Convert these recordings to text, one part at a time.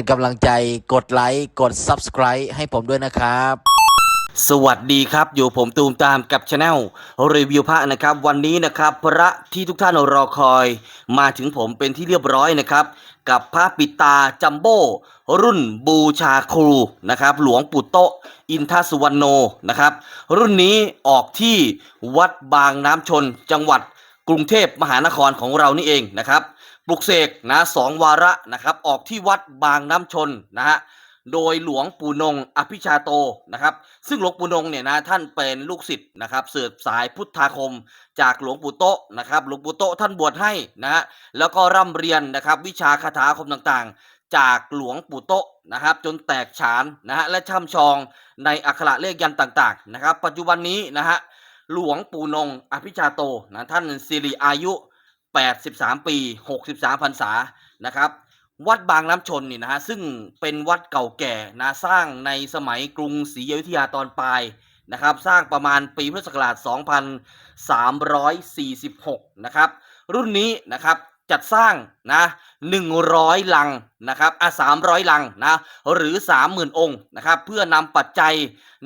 กเป็นกำลังใจกดไลค์กด Subscribe ให้ผมด้วยนะครับ สวัสดีครับ อยู่ผมตูมตามกับช anel รีวิวพระนะครับ วันนี้นะครับพระที่ทุกท่านรอคอย มาถึงผมเป็นที่เรียบร้อยนะครับ กับพระปิดตาจัมโบ้รุ่นบูชาครูนะครับ หลวงปู่โตะอินทสุวรรณโนนะครับ รุ่นนี้ออกที่วัดบางน้ำชนจังหวัด กรุงเทพมหานครของเรานี่เองนะครับปลุกเสกนะสองวาระนะครับออกที่วัดบางน้ำชนนะฮะโดยหลวงปู่นงอภิชาโตนะครับ ซึ่งหลวงปู่นงเนี่ยนะท่านเป็นลูกศิษย์นะครับสืบสายพุทธาคม จากหลวงปู่โตะนะครับหลวงปู่โตะท่านบวชให้นะฮะแล้วก็ร่ำเรียนนะครับวิชาคาถาคมต่างๆ จากหลวงปู่โตะนะครับจนแตกฉานนะฮะและช่ำชองในอักขระเลขยันต์ต่างๆนะครับ ปัจจุบันนี้นะฮะ หลวงปู่นงอภิชาโตนะท่านสิริอายุ 83 ปี 63พรรษานะครับวัดบางน้ำชนนี่นะฮะซึ่งเป็นวัดเก่าแก่นะสร้างในสมัยกรุงศรีอยุธยาตอนปลายนะครับสร้างประมาณปีพุทธศักราช 2346 นะครับรุ่นนี้นะครับ จัดสร้างนะ100 ลังนะครับอะ300 ลังนะหรือ 30,000 องค์นะครับเพื่อนำปัจจัย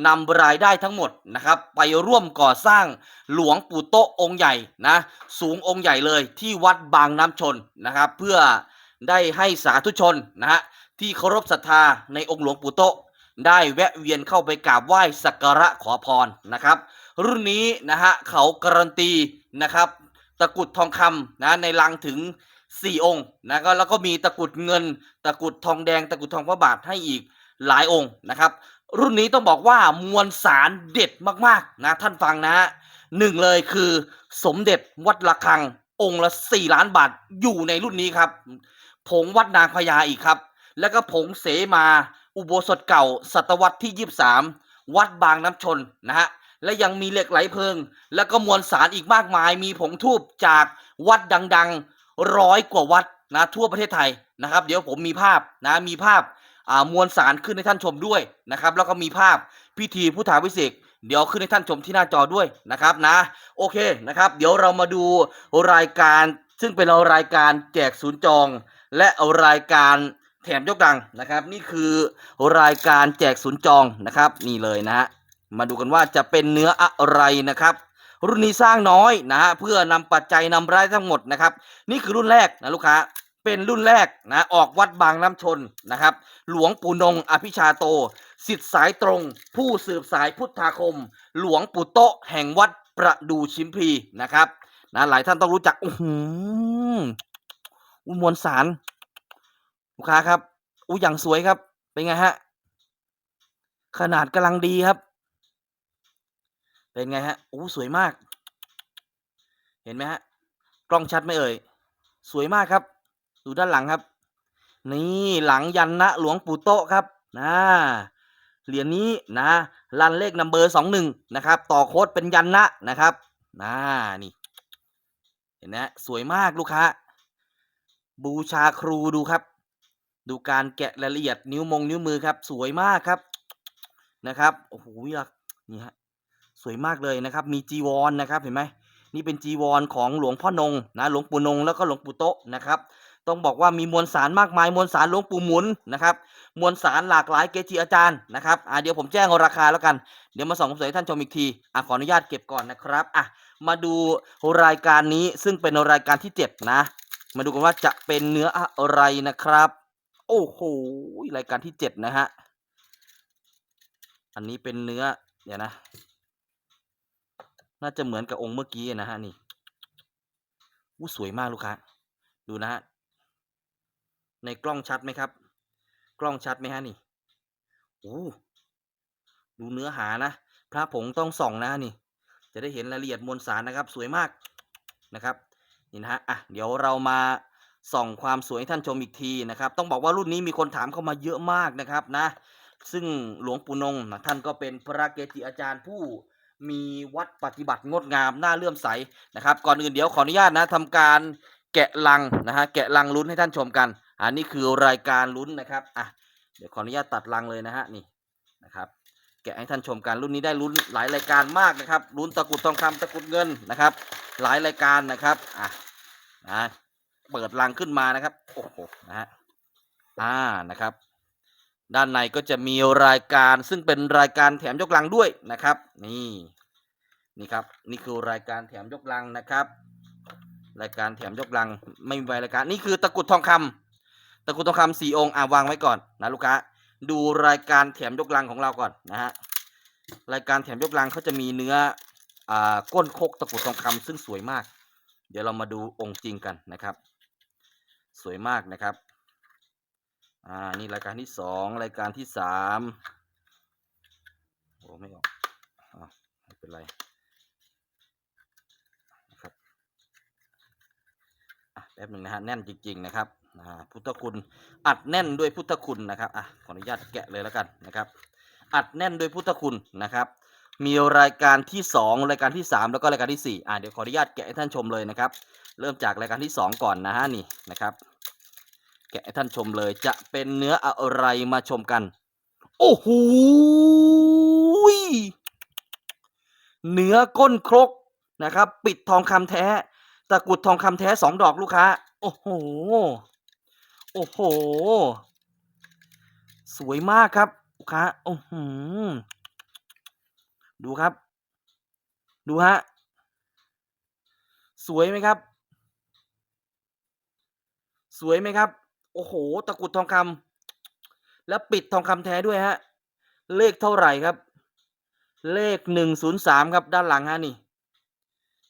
นำรายได้ทั้งหมดนะครับไปร่วมก่อสร้างหลวงปู่โตะองค์ใหญ่นะสูงองค์ใหญ่เลยที่วัดบางน้ำชนนะครับเพื่อได้ให้สาธุชนนะฮะที่เคารพศรัทธาในองค์หลวงปู่โตะได้แวะเวียนเข้าไปกราบไหว้สักการะขอพรนะครับ รุ่นนี้นะฮะเขาการันตีนะครับ ตะกรุดทองคำนะในลังถึง 4 องค์นะก็แล้วก็มีตะกรุดเงิน ตะกรุดทองแดง ตะกรุดทองพระบาทให้อีกหลายองค์นะครับ รุ่นนี้ต้องบอกว่ามวลสารเด็ดมากๆนะท่านฟังนะฮะหนึ่งเลยคือสมเด็จวัดระฆังองค์ละ 4 ล้านบาทอยู่ในรุ่นนี้ครับ ผงวัดนางพญาอีกครับ แล้วก็ผงเสมาอุโบสถเก่าศตวรรษที่ 23 วัดบางน้ำชนนะฮะ และยังมีเหล็กไหลเพลิง แล้วก็มวลสารอีกมากมาย มีผงทูบจากวัดดังๆร้อยกว่าวัดนะทั่วประเทศไทยนะครับ เดี๋ยวผมมีภาพนะมีภาพมวลสารขึ้นให้ท่านชมด้วยนะครับ แล้วก็มีภาพพิธีพุทธาวิเศษเดี๋ยวขึ้นให้ท่านชมที่หน้าจอด้วยนะครับนะ โอเคนะครับ เดี๋ยวเรามาดูรายการซึ่งเป็นรายการแจกศูนย์จอง และรายการแถมยกดังนะครับ นี่คือรายการแจกศูนย์จองนะครับ นี่เลยนะฮะ มาดูกันว่าจะเป็นเนื้ออะไรนะครับรุ่นนี้สร้างน้อยนะฮะเพื่อนำปัจจัยนำรายทั้งหมดนะครับ นี่คือรุ่นแรกนะลูกค้าเป็นรุ่นแรกนะออกวัดบางน้ำชนนะครับ หลวงปู่นงอภิชาโตสิทธิสายตรง ผู้สืบสายพุทธาคม หลวงปู่โตะแห่งวัดประดูชิมพีนะครับนะหลายท่านต้องรู้จักอื้อหืออุยมวลสารลูกค้าครับอู้อย่างสวยครับ เป็นไงฮะขนาดกำลังดีครับ เป็นไงฮะอู้สวยมาก เห็นไหมฮะ กล้องชัดไหมเอ่ย สวยมากครับ ดูด้านหลังครับ นี่หลังยันนะหลวงปู่โตะครับนะเหรียญนี้นะลันเลขนัมเบอร์สองหนึ่งนะครับ ต่อโค้ดเป็นยันนะนะครับนะนี่ เห็นไหมฮะสวยมากลูกค้า บูชาครูดูครับ ดูการแกะรายละเอียดนิ้วมงนิ้วมือครับ สวยมากครับนะครับ โอ้โหลักนี่ฮะ สวยมากเลยนะครับ มีจีวรนนะครับเห็นไหมนี่เป็นจีวรของหลวงพ่อนงนะหลวงปู่นงแล้วก็หลวงปู่โตะนะครับ ต้องบอกว่ามีมวลสารมากมายมวลสารหลวงปู่หมุนนะครับมวลสารหลากหลายเกจิอาจารย์นะครับอ่าเดี๋ยวผมแจ้งราคาแล้วกันเดี๋ยวมาส่องคำสวยท่านชมอีกทีอะขออนุญาตเก็บก่อนนะครับอะมาดูรายการนี้ซึ่งเป็นรายการที่เจ็ดนะ มาดูกันว่าจะเป็นเนื้ออะไรนะครับ โอ้โหรายการที่เจ็ดนะฮะอันนี้เป็นเนื้อเดี๋ยวนะ น่าจะเหมือนกับองค์เมื่อกี้นะฮะนี่อู้สวยมากลูกค้าดูนะฮะในกล้องชัดไหมครับ กล้องชัดไหมฮะนี่โอ้ดูเนื้อหานะพระผงต้องส่องนะนี่ จะได้เห็นรายละเอียดมวลสารนะครับ สวยมากนะครับนี่นะฮะอะเดี๋ยวเรามาส่องความสวยให้ท่านชมอีกทีนะครับ ต้องบอกว่ารุ่นนี้มีคนถามเข้ามาเยอะมากนะครับนะ ซึ่งหลวงปู่นงนะท่านก็เป็นพระเกจิอาจารย์ผู้ มีวัดปฏิบัติงดงามน่าเลื่อมใสนะครับ ก่อนอื่นเดี๋ยวขออนุญาตนะทำการแกะลังนะฮะแกะลังลุ้นให้ท่านชมกันอันนี้คือรายการลุ้นนะครับอะเดี๋ยวขออนุญาตตัดลังเลยนะฮะนี่นะครับ แกะให้ท่านชมกันรุ่นนี้ได้ลุ้นหลายรายการมากนะครับลุ้นตะกุดทองคำตะกุดเงินนะครับ หลายรายการนะครับอะนะเปิดลังขึ้นมานะครับโอ้โหนะฮะอ่านะครับ ด้านในก็จะมีรายการซึ่งเป็นรายการแถมยกลังด้วยนะครับ นี่ นี่ครับนี่คือรายการแถมยกลังนะครับ รายการแถมยกลังไม่มีใบรายการนี่คือตะกุดทองคำตะกุดทองคำสี่องค์อ่าวางไว้ก่อนนะลูกค้าดูรายการแถมยกลังของเราก่อนนะฮะรายการแถมยกลังเขาจะมีเนื้ออ่าก้นคกตะกุดทองคำซึ่งสวยมาก เดี๋ยวเรามาดูองค์จริงกันนะครับ สวยมากนะครับอ่านี่รายการที่สองรายการที่สามโอ้ไม่ออกอ่าไม่เป็นไรนะครับอะ แป๊บหนึ่งนะฮะแน่นจริง ๆ นะครับพุทธคุณอัดแน่นด้วยพุทธคุณนะครับอะขออนุญาตแกะเลยแล้วกันนะครับ อัดแน่นด้วยพุทธคุณนะครับมีรายการที่สองรายการที่สามแล้วก็รายการที่สี่อ่าเดี๋ยวขออนุญาตแกะให้ท่านชมเลยนะครับ เริ่มจากรายการที่สองก่อนนะฮะนี่นะครับ แกะให้ท่านชมเลยจะเป็นเนื้ออะไรมาชมกัน โอ้โหเนื้อก้นครกนะครับ ปิดทองคำแท้ ตะกรุดทองคำแท้สองดอกลูกค้า โอ้โห โอ้โห สวยมากครับ ลูกค้า โอ้โหดูครับ ดูฮะ สวยไหมครับ สวยไหมครับ โอ้โห ตะกรุดทองคำแล้วปิดทองคำแท้ด้วยฮะ เลขเท่าไหร่ครับ เลขหนึ่งศูนย์สามครับ ด้านหลังฮะนี่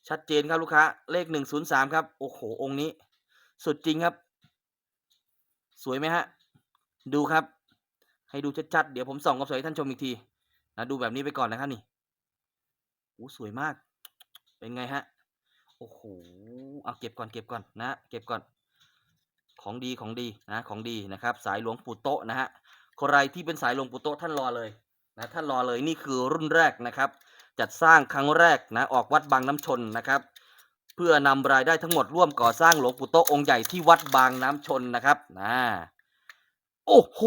ชัดเจนครับลูกค้า เลขหนึ่งศูนย์สามครับ โอ้โห องค์นี้ สุดจริงครับ สวยไหมฮะ ดูครับ ให้ดูชัดๆ เดี๋ยวผมส่องกับสวยให้ท่านชมอีกทีนะดูแบบนี้ไปก่อนนะครับนี่โอ้สวยมาก เป็นไงฮะ โอ้โห เอาเก็บก่อนเก็บก่อนนะเก็บก่อน ของดีของดีนะ ของดีนะครับ สายหลวงปู่โตะนะฮะ ใครที่เป็นสายหลวงปู่โตะท่านรอเลยนะท่านรอเลยนี่คือรุ่นแรกนะครับ จัดสร้างครั้งแรกนะออกวัดบางน้ำชนนะครับ เพื่อนำรายได้ทั้งหมดร่วมก่อสร้างหลวงปู่โตองค์ใหญ่ที่วัดบางน้ำชนนะครับนะโอ้โห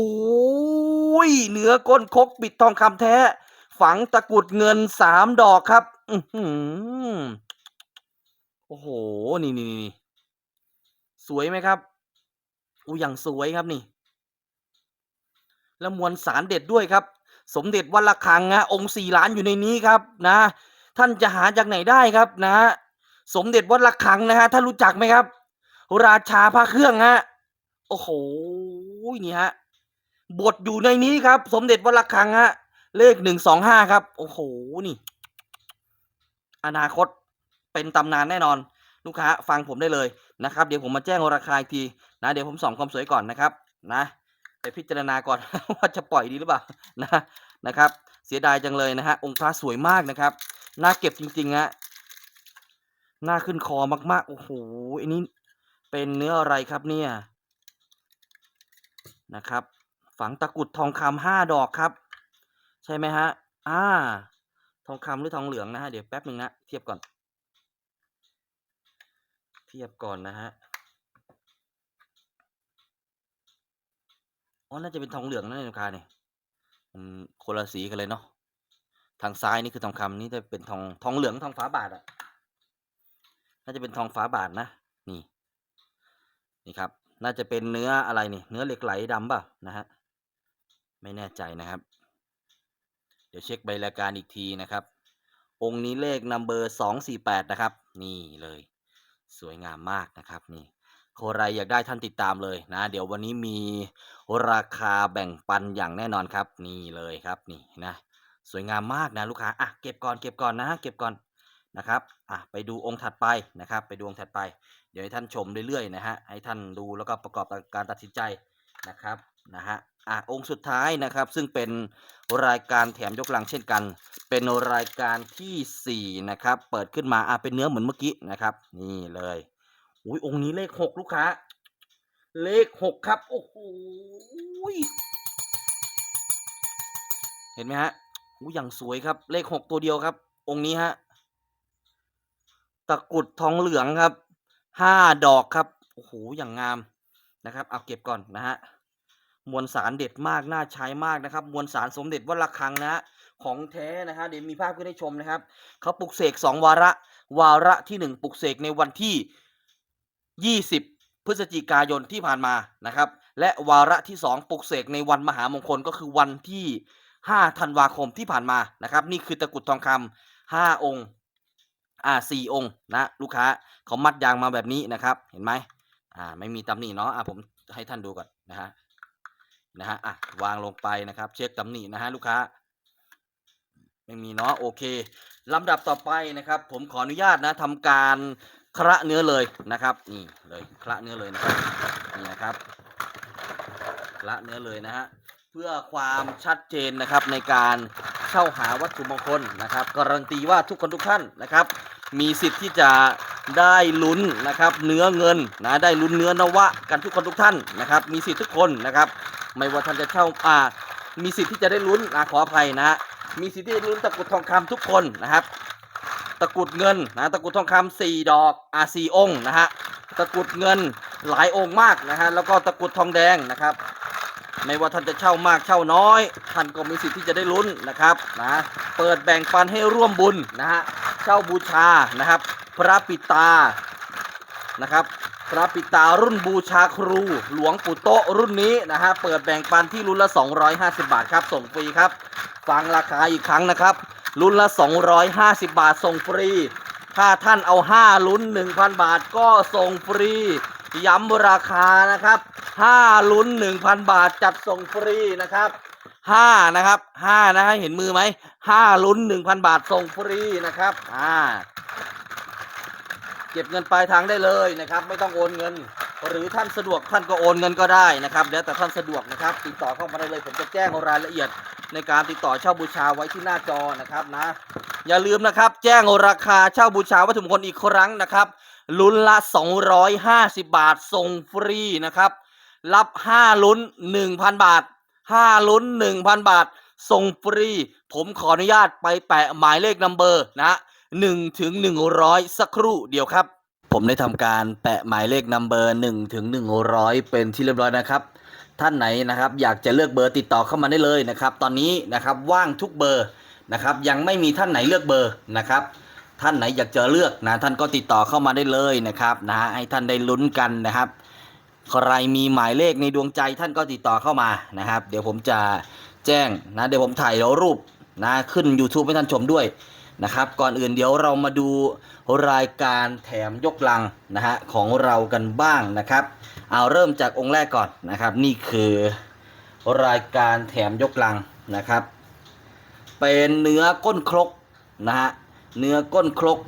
เหนือก้นคกปิดทองคำแท้ ฝังตะกรุดเงินสามดอกครับ อือโอ้โห นี่นี่นี่สวยไหมครับอู้อย่างสวยครับนี่ แล้วมวลสารเด็ดด้วยครับ สมเด็จวัดระฆังนะองค์สี่ล้านอยู่ในนี้ครับนะ ท่านจะหาจากไหนได้ครับนะ สมเด็จวัดระฆังนะฮะท่านรู้จักไหมครับ ราชาพระเครื่องฮะโอ้โหนี่ฮะบทอยู่ในนี้ครับ สมเด็จวัดระฆังฮะเลขหนึ่งสองห้าครับ โอ้โหนี่ อนาคตเป็นตำนานแน่นอน ลูกค้าฟังผมได้เลยนะครับ เดี๋ยวผมมาแจ้งราคาอีกทีนะ เดี๋ยวผมส่องความสวยก่อนนะครับ นะ พิจารณาก่อน ว่าจะปล่อยดีหรือเปล่านะนะครับ เสียดายจังเลยนะฮะองค์พระสวยมากนะครับน่าเก็บจริงๆฮะน่าขึ้นคอมากๆโอ้โหอันนี้เป็นเนื้ออะไรครับเนี่ยนะครับ ฝังตะกรุดทองคำห้าดอกครับ ใช่ไหมฮะอ่าทองคำหรือทองเหลืองนะฮะเดี๋ยวแป๊บหนึ่งนะเทียบก่อน เทียบก่อนนะฮะ อ๋อ น่าจะเป็นทองเหลืองนะในราคาเนี่ย มันคนละสีกันเลยเนาะ ทางซ้ายนี่คือทองคำนี่จะเป็นทองทองเหลืองทองฝาบาทอะน่าจะเป็นทองฝาบาทนะ นี่ นี่ครับ น่าจะเป็นเนื้ออะไรนี่ เนื้อเหล็กไหลดำเปล่านะฮะ ไม่แน่ใจนะครับ เดี๋ยวเช็คใบรายการอีกทีนะครับ องค์นี้เลขนัมเบอร์สองสี่แปดนะครับ นี่เลย สวยงามมากนะครับนี่ ใครอยากได้ท่านติดตามเลยนะ เดี๋ยววันนี้มีราคาแบ่งปันอย่างแน่นอนครับ นี่เลยครับนี่นะ สวยงามมากนะลูกค้าอะเก็บก่อนเก็บก่อนนะเก็บก่อนนะครับอะไปดูองค์ถัดไปนะครับ ไปดูองค์ถัดไป เดี๋ยวให้ท่านชมเรื่อยๆนะฮะให้ท่านดูแล้วก็ประกอบการตัดสินใจนะครับนะฮะอะองค์สุดท้ายนะครับซึ่งเป็นรายการแถมยกลังเช่นกัน เป็นรายการที่สี่นะครับเปิดขึ้นมาอะเป็นเนื้อเหมือนเมื่อกี้นะครับ นี่เลย อุ้ยองค์นี้เลขหกลูกค้า เลขหกครับ โอ้โหเห็นไหมฮะอู้อย่างสวยครับ เลขหกตัวเดียวครับ องค์นี้ฮะตะกุดทองเหลืองครับห้าดอกครับโอ้โหอย่างงามนะครับ เอาเก็บก่อนนะฮะมวลสารเด็ดมากน่าใช้มากนะครับ มวลสารสมเด็จวัดระฆังนะฮะของแท้นะฮะเดี๋ยวมีภาพขึ้นให้ชมนะครับเขาปลุกเสกสองวาระ วาระที่หนึ่งปลุกเสกในวันที่ ยี่สิบพฤศจิกายนที่ผ่านมานะครับ และวาระที่ 2 ปลุกเสกในวันมหามงคลก็คือวันที่ 5 ธันวาคมที่ผ่านมานะครับ นี่คือตะกุดทองคำ5องค์อ่าสี่องค์นะลูกค้าเขามัดยางมาแบบนี้นะครับ เห็นไหมอ่าไม่มีตำหนิเนาะอ่าผมให้ท่านดูก่อนนะฮะนะฮะอะวางลงไปนะครับ เช็คตำหนินะฮะลูกค้า ไม่มีเนาะโอเคลำดับต่อไปนะครับ ผมขออนุญาตนะทำการ คระเนื้อเลยนะครับ นี่เลยคระเนื้อเลยนะครับนี่นะครับคระเนื้อเลยนะฮะเพื่อความชัดเจนนะครับในการเข้าหาวัตถุมงคลนะครับ การันตีว่าทุกคนทุกท่านนะครับ มีสิทธิ์ที่จะได้ลุ้นนะครับ เนื้อเงินนะได้ลุ้นเนื้อนวะกันทุกคนทุกท่านนะครับ มีสิทธิ์ทุกคนนะครับ ไม่ว่าท่านจะเช่าอ่ามีสิทธิ์ที่จะได้ลุ้นอ่าขออภัยนะฮะมีสิทธิ์ที่จะลุ้นตะกรุดทองคำทุกคนนะครับ ตะกรุดเงินนะตะกรุดทองคำสี่ดอกอาสี่องค์นะฮะตะกรุดเงินหลายองค์มากนะฮะแล้วก็ตะกรุดทองแดงนะครับ ไม่ว่าท่านจะเช่ามากเช่าน้อย ท่านก็มีสิทธิ์ที่จะได้ลุ้นนะครับนะเปิดแบ่งปันให้ร่วมบุญนะฮะเช่าบูชานะครับ พระปิตานะครับพระปิตารุ่นบูชาครู หลวงปู่โตรุ่นนี้นะฮะเปิดแบ่งปันที่รุ่นละ 250 บาทครับส่งฟรีครับ ฟังราคาอีกครั้งนะครับ รุ่นละ 250 บาทส่งฟรี ถ้าท่านเอา 5 ลุ้น 1,000 บาทก็ส่งฟรี ย้ำราคานะครับ 5 ลุ้น 1,000 บาทจัดส่งฟรีนะครับ5นะครับ5นะฮะเห็นมือไหม5ลุ้น 1,000 บาทส่งฟรีนะครับอ่าเก็บเงินปลายทางได้เลยนะครับ ไม่ต้องโอนเงิน หรือท่านสะดวกท่านก็โอนเงินก็ได้นะครับแล้วแต่ท่านสะดวกนะครับ ติดต่อเข้ามาได้เลยผมจะแจ้งรายละเอียด ในการติดต่อเช่าบูชาไว้ที่หน้าจอนะครับนะ อย่าลืมนะครับ แจ้งราคาเช่าบูชาวัตถุมงคลอีกครั้งนะครับลุ้นละ 250 บาทส่งฟรีนะครับ รับ 5 ลุ้น 1,000 บาท 5 ลุ้น 1,000 บาทส่งฟรี ผมขออนุญาตไปแปะหมายเลขนัมเบอร์นะหนึ่งถึงหนึ่งร้อยสักครู่เดียวครับ ผมได้ทำการแปะหมายเลขนัมเบอร์หนึ่งถึงหนึ่งร้อยเป็นที่เรียบร้อยนะครับ ท่านไหนนะครับ อยากจะเลือกเบอร์ติดต่อเข้ามาได้เลยนะครับ ตอนนี้นะครับว่างทุกเบอร์นะครับ ยังไม่มีท่านไหนเลือกเบอร์นะครับ ท่านไหนอยากจะเลือกนะท่านก็ติดต่อเข้ามาได้เลยนะครับนะให้ท่านได้ลุ้นกันนะครับ ใครมีหมายเลขในดวงใจท่านก็ติดต่อเข้ามานะครับ เดี๋ยวผมจะแจ้งนะเดี๋ยวผมถ่ายรูปนะขึ้น YouTube ให้ท่านชมด้วย นะครับ ก่อนอื่นเดี๋ยวเรามาดูรายการแถมยกลังนะฮะของเรากันบ้างนะครับ เอาเริ่มจากองค์แรกก่อนนะครับ นี่คือรายการแถมยกลังนะครับ เป็นเนื้อก้นครกนะฮะเนื้อก้นครก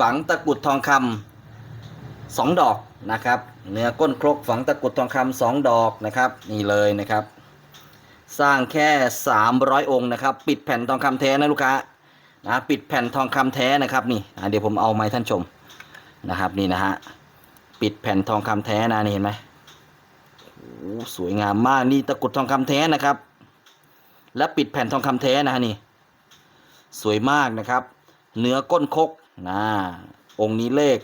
ฝังตะกุดทองคำสองดอกนะครับ เนื้อก้นครกฝังตะกุดทองคำสองดอกนะครับ นี่เลยนะครับ สร้างแค่ 300 องค์นะครับ ปิดแผ่นทองคำแท้นะลูกค้า นะปิดแผ่นทองคำแท้นะครับนี่เดี๋ยวผมเอาไมาให้ท่านชมนะครับนี่นะฮะปิดแผ่นทองคำแท้นะนี่เห็นไหมโอ้สวยงามมากนี่ตะกรุดทองคำแท้นะครับ และปิดแผ่นทองคำแท้นะฮะนี่ สวยมากนะครับ เนื้อก้นคกนะองค์นี้เลข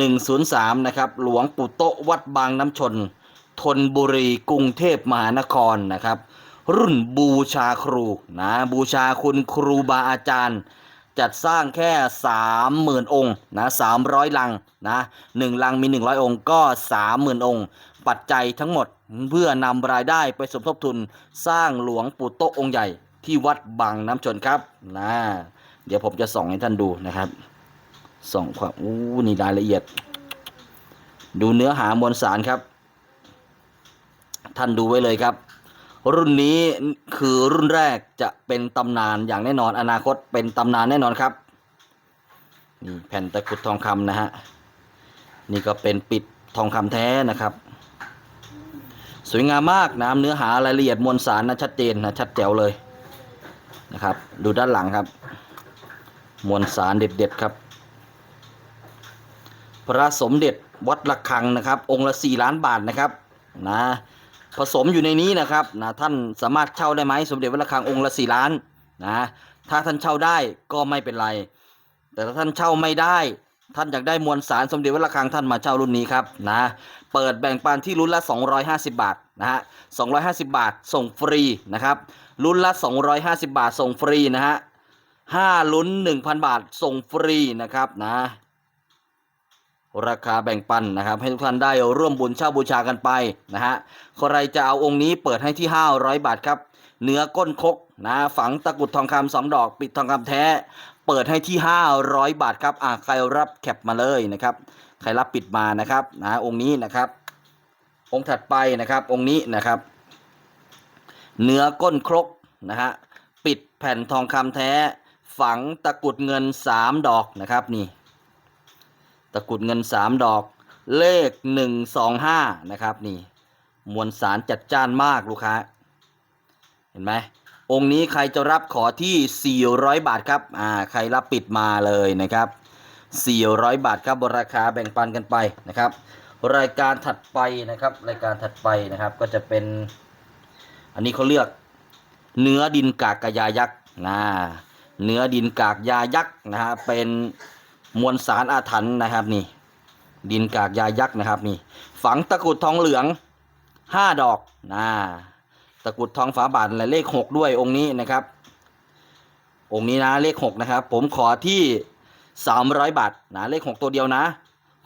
103 นะครับ หลวงปู่โตวัดบางน้ำชนทนบุรีกรุงเทพมหานครนะครับ รุ่นบูชาครูนะบูชาคุณครูบาอาจารย์ จัดสร้างแค่ 30,000 องค์นะ300 ลังนะหนึ่งลังมี 100 องค์ก็ 30,000 องค์ ปัจจัยทั้งหมดเพื่อนำรายได้ไปสมทบทุนสร้างหลวงปู่โตองค์ใหญ่ที่วัดบางน้ำชนครับนะเดี๋ยวผมจะส่องให้ท่านดูนะครับส่องความอู้นี่รายละเอียด ดูเนื้อหามวลสารครับ ท่านดูไว้เลยครับ รุ่นนี้คือรุ่นแรกจะเป็นตำนานอย่างแน่นอน อนาคตเป็นตำนานแน่นอนครับ นี่แผ่นตะกรุดทองคำนะฮะ นี่ก็เป็นปิดทองคำแท้นะครับ สวยงามมากนะเนื้อหารายละเอียดมวลสารนะชัดเจนนะชัดแจ๋วเลยนะครับ ดูด้านหลังครับ มวลสารเด็ดๆครับ พระสมเด็จวัดระฆังนะครับ องค์ละสี่ล้านบาทนะครับนะ ผสมอยู่ในนี้นะครับนะท่านสามารถเช่าได้ไหมสมเด็จวัดระฆังองค์ละสี่ล้านนะถ้าท่านเช่าได้ก็ไม่เป็นไร แต่ถ้าท่านเช่าไม่ได้ ท่านอยากได้มวลสารสมเด็จวัดระฆังท่านมาเช่ารุ่นนี้ครับนะเปิดแบ่งปันที่รุ่นละ 250 บาทนะฮะ250 บาทส่งฟรีนะครับรุ่นละ 250 บาทส่งฟรีนะฮะห้าลุ้น 1,000 บาทส่งฟรีนะครับนะ ราคาแบ่งปันนะครับ ให้ทุกท่านได้ร่วมบุญเช่าบูชากันไปนะฮะใครจะเอาองค์นี้เปิดให้ที่ 500 บาทครับ เนื้อก้นคกนะฝังตะกุดทองคำสองดอกปิดทองคำแท้ เปิดให้ที่ 500 บาทครับอะใครรับแคปมาเลยนะครับ ใครรับปิดมานะครับนะองค์นี้นะครับ องค์ถัดไปนะครับองค์นี้นะครับ เนื้อก้นครกนะฮะปิดแผ่นทองคำแท้ ฝังตะกุดเงินสามดอกนะครับนี่ กุดเงินสามดอกเลขหนึ่งสองห้านะครับนี่มวลสารจัดจ้านมากลูกค้า เห็นไหมองค์นี้ใครจะรับขอที่ 400 บาทครับอ่าใครรับปิดมาเลยนะครับ 400 บาทครับราคาแบ่งปันกันไปนะครับ รายการถัดไปนะครับ รายการถัดไปนะครับก็จะเป็น อันนี้เขาเลือกเนื้อดินกากกยายักษ์นะเนื้อดินกากยายักษ์นะฮะเป็น มวลสารอาถรรพ์นะครับนี่ ดินกากยายักษ์นะครับนี่ ฝังตะกุดทองเหลืองห้าดอกนะตะกุดทองฝาบาทและเลขหกด้วยองค์นี้นะครับ องค์นี้นะเลขหกนะครับ ผมขอที่สามร้อยบาทนะเลขหกตัวเดียวนะ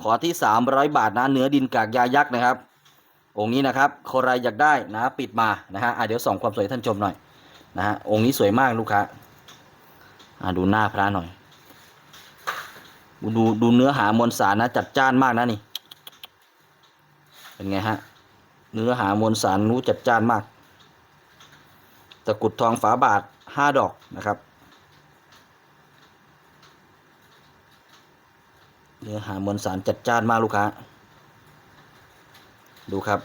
ขอที่สามร้อยบาทนะเนื้อดินกากยายักษ์นะครับ องค์นี้นะครับใครอยากได้นะปิดมานะฮะะเดี๋ยวส่องความสวยท่านชมหน่อยนะฮะองค์นี้สวยมากลูกค้าดูหน้าพระหน่อย ดูดูเนื้อหามวลสารนะจัดจ้านมากนะนี่ เป็นไงฮะ เนื้อหามวลสารรู้จัดจ้านมาก ตะกรุดทองฝาบาทห้าดอกนะครับ เนื้อหามวลสารจัดจ้านมากลูกค้า ดูครับ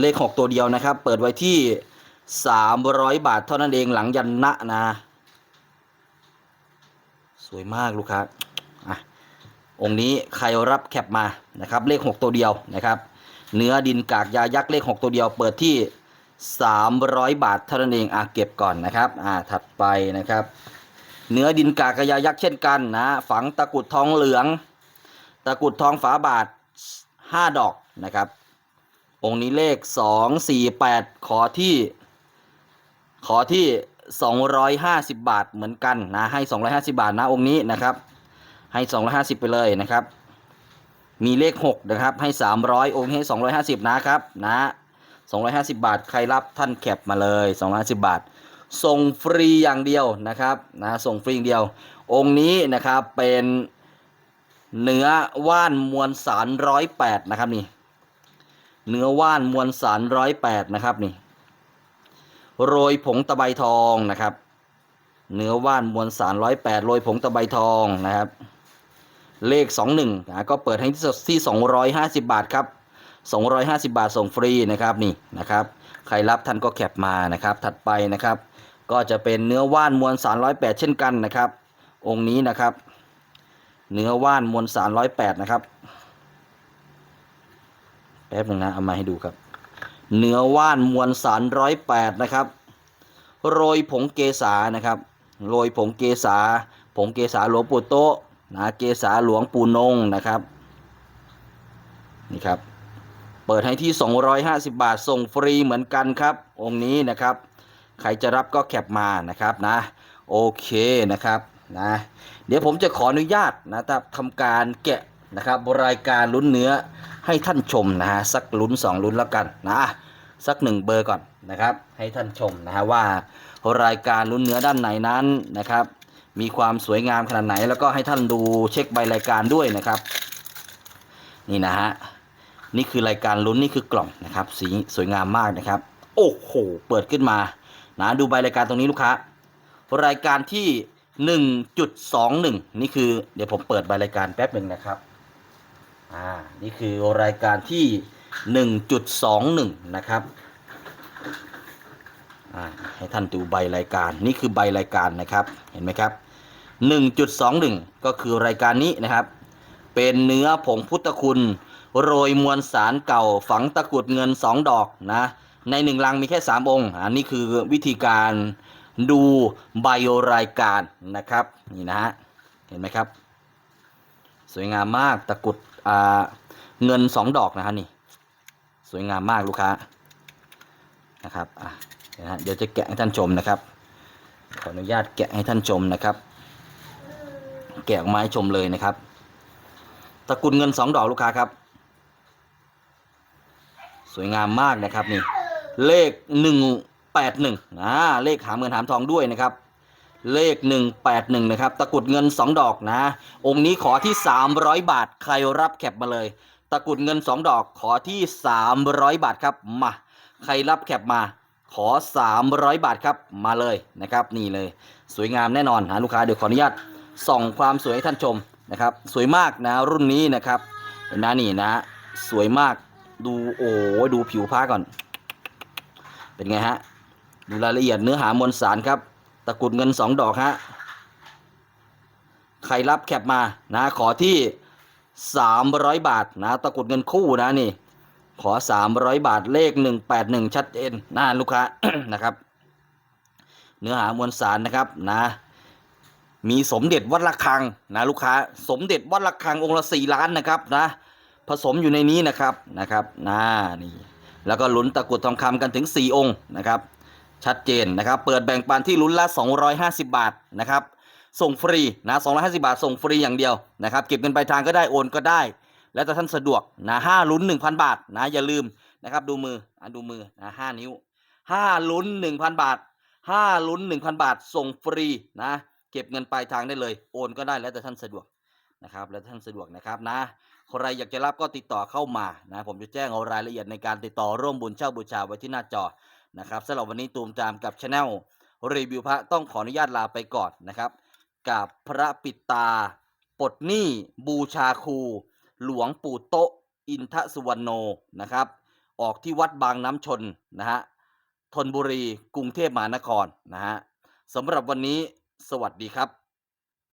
เลขหกตัวเดียวนะครับ เปิดไว้ที่สามร้อยบาทเท่านั้นเองหลังยันนะนะ สวยมากลูกค้าอะองค์นี้ใครรับแคปมานะครับเลขหกตัวเดียวนะครับ เนื้อดินกากยายักษ์เลขหกตัวเดียวเปิดที่สามร้อยบาทเท่านั้นเองอะเก็บก่อนนะครับอ่าถัดไปนะครับ เนื้อดินกากยายักษ์เช่นกันนะฝังตะกุดทองเหลือง ตะกุดทองฝาบาทห้าดอกนะครับ องค์นี้เลขสองสี่แปดขอที่ขอที่ 250 บาทเหมือนกันนะให้ 250 บาทนะองค์นี้นะครับ ให้ 250 ไปเลยนะครับ มีเลข 6 นะครับ ให้ 300 องค์ให้ 250 นะครับนะ250 บาทใครรับท่านแคปมาเลย 250 บาท ส่งฟรีอย่างเดียวนะครับนะส่งฟรีอย่างเดียว องค์นี้นะครับเป็นเนื้อว่านมวลสารร้อยแปดนะครับนี่ เนื้อว่านมวลสารร้อยแปดนะครับนี่ โรยผงตะไบทองนะครับ เนื้อว่านมวลสารร้อยแปดโรยผงตะไบทองนะครับ เลขสองหนึ่งนะก็เปิดให้ที่ที่สองร้อยห้าสิบาทครับสองร้อยห้าสิบาทส่งฟรีนะครับนี่นะครับ ใครรับท่านก็แคปมานะครับ ถัดไปนะครับ ก็จะเป็นเนื้อว่านมวลสารร้อยแปดเช่นกันนะครับ องค์นี้นะครับ เนื้อว่านมวลสารร้อยแปดนะครับแป๊บนึงนะเอามาให้ดูครับ เนื้อว่านมวลสารร้อยแปดนะครับ โรยผงเกษานะครับ โรยผงเกษาผงเกษาหลวงปู่โตะนะเกษาหลวงปู่นงนะครับ นี่ครับ เปิดให้ที่ 250 บาทส่งฟรีเหมือนกันครับ องค์นี้นะครับ ใครจะรับก็แคปมานะครับนะ โอเคนะครับนะ เดี๋ยวผมจะขออนุญาตนะครับทำการแกะ นะครับรายการลุ้นเนื้อให้ท่านชมนะฮะสักลุ้นสองลุ้นแล้วกันนะสักหนึ่งเบอร์ก่อนนะครับ ให้ท่านชมนะฮะว่ารายการลุ้นเนื้อด้านไหนนั้นนะครับ มีความสวยงามขนาดไหน แล้วก็ให้ท่านดูเช็คใบรายการด้วยนะครับ นี่นะฮะนี่คือรายการลุ้นนี่คือกล่องนะครับ สีสวยงามมากนะครับ โอ้โหเปิดขึ้นมานะดูใบรายการตรงนี้ลูกค้ารายการที่ 1.21 นี่คือเดี๋ยวผมเปิดใบรายการแป๊บหนึ่งนะครับ อ่านี่คือรายการที่ 1.21 นะครับให้ท่านดูใบรายการนี่คือใบรายการนะครับเห็นไหมครับ 1.21 ก็คือรายการนี้นะครับ เป็นเนื้อผงพุทธคุณ โรยมวลสารเก่าฝังตะกรุดเงิน 2 ดอกนะในหนึ่งลังมีแค่ 3 องค์อันนี้คือวิธีการดูใบรายการนะครับนี่นะฮะเห็นไหมครับ สวยงามมากตะกรุด เงินสองดอกนะฮะนี่ สวยงามมากลูกค้านะครับอะเดี๋ยวนะเดี๋ยวจะแกะให้ท่านชมนะครับ ขออนุญาตแกะให้ท่านชมนะครับ แกะออกมาให้ชมเลยนะครับตะกุลเงินสองดอกลูกค้าครับ สวยงามมากนะครับนี่ เลขหนึ่งแปดหนึ่งอ่าเลขหามเงินหามทองด้วยนะครับ เลขหนึ่งแปดหนึ่งนะครับ ตะกรุดเงินสองดอกนะ องค์นี้ขอที่สามร้อยบาท ใครรับแคปมาเลย ตะกรุดเงินสองดอกขอที่สามร้อยบาทครับ มา ใครรับแคปมา ขอสามร้อยบาทครับ มาเลยนะครับ นี่เลย สวยงามแน่นอนนะลูกค้า เดี๋ยวขออนุญาตส่องความสวยให้ท่านชมนะครับ สวยมากนะ รุ่นนี้นะครับนนะนี่นะ สวยมาก ดูโอ้ดูผิวผ้าก่อน เป็นไงฮะ ดูรายละเอียดเนื้อหามวลสารครับ ตะกรุดเงินสองดอกฮะ ใครรับแคปมานะ ขอที่สามร้อยบาทนะ ตะกรุดเงินคู่นะนี่ ขอสามร้อยบาทเลขหนึ่งแปดหนึ่งชัดเจนนะลูกค้านะครับ เนื้อหามวลสารนะครับนะมีสมเด็จวัดระฆังนะลูกค้า สมเด็จวัดระฆังองค์ละสี่ล้านนะครับนะ ผสมอยู่ในนี้นะครับนะครับนะนี่แล้วก็หลุนตะกรุดทองคำกันถึง 4 องค์นะครับ ชัดเจนนะครับ เปิดแบ่งปันที่ลุ้นละ 250 บาทนะครับ ส่งฟรีนะ250 บาท ส่งฟรีอย่างเดียวนะครับ เก็บเงินปลายทางก็ได้โอนก็ได้ แล้วแต่ท่านสะดวกนะห้าลุ้น 1,000 บาทนะอย่าลืมนะครับดูมืออะดูมือนะห้านิ้วห้าลุ้น 1,000 บาทห้าลุ้น 1,000 บาท ส่งฟรีนะเก็บเงินปลายทางได้เลยโอนก็ได้แล้วแต่ท่านสะดวกนะครับแล้วท่านสะดวกนะครับนะใครอยากจะรับก็ติดต่อเข้ามานะผมจะแจ้งเอารายละเอียดในการติดต่อร่วมบุญเช่าบูชาไว้ที่หน้าจอ นะครับสำหรับวันนี้ตูมตามกับช anel รีวิวพระต้องขออนุญาตลาไปก่อนนะครับกับพระปิดตาปลดหนี้บูชาครูหลวงปู่โตอินทสุวรรณโนนะครับ ออกที่วัดบางน้ำชนนะฮะธนบุรีกรุงเทพมหานครนะฮะสำหรับวันนี้สวัสดีครับ